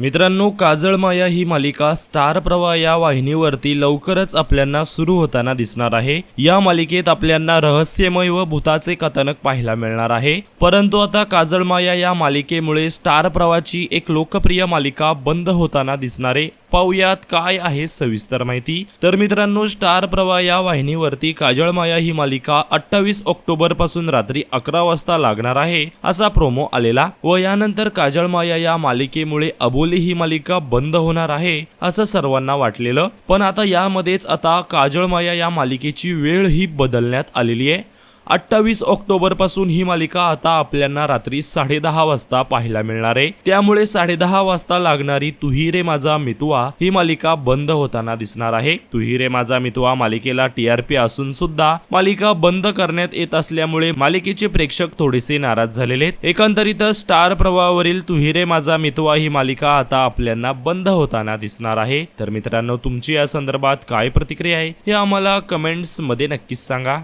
मित्रांनो काजळमाया ही मालिका स्टार प्रवाह या वाहिनीवरती लवकरच आपल्यांना सुरू होताना दिसणार आहे. या मालिकेत आपल्यांना रहस्यमय व भूताचे कथानक पाहायला मिळणार आहे. परंतु आता काजळमाया या मालिकेमुळे स्टार प्रवाहाची एक लोकप्रिय मालिका बंद होताना दिसणारे. पाहुयात काय आहे सविस्तर माहिती. तर मित्रांनो स्टार प्रवा या वाहिनीवरती काजळ माया ही मालिका अठ्ठावीस ऑक्टोबरपासून रात्री अकरा वाजता लागणार आहे असा प्रोमो आलेला. व यानंतर काजळ माया या मालिकेमुळे अबोली ही मालिका बंद होणार आहे असं सर्वांना वाटलेलं. पण आता यामध्येच आता काजळ माया या मालिकेची वेळ ही बदलण्यात आलेली आहे. अठ्ठावीस ऑक्टोबरपासून ही मालिका आता आपल्याला रात्री साडेदहा वाजता पाहायला मिळणार आहे. त्यामुळे साडेदहा वाजता लागणारी तुही रे माझा मितवा ही मालिका बंद होताना दिसणार आहे. तुही रे माझा मितवा मालिकेला टीआरपी असून सुद्धा मालिका बंद करण्यात येत असल्यामुळे मालिकेचे प्रेक्षक थोडेसे नाराज झालेले आहेत. एकंदरीत स्टार प्रवाहावरील तुही रे माझा मितवा ही मालिका आता आपल्याला बंद होताना दिसणार आहे. तर मित्रांनो तुमची या संदर्भात काय प्रतिक्रिया आहे हे आम्हाला कमेंट्समध्ये नक्कीच सांगा.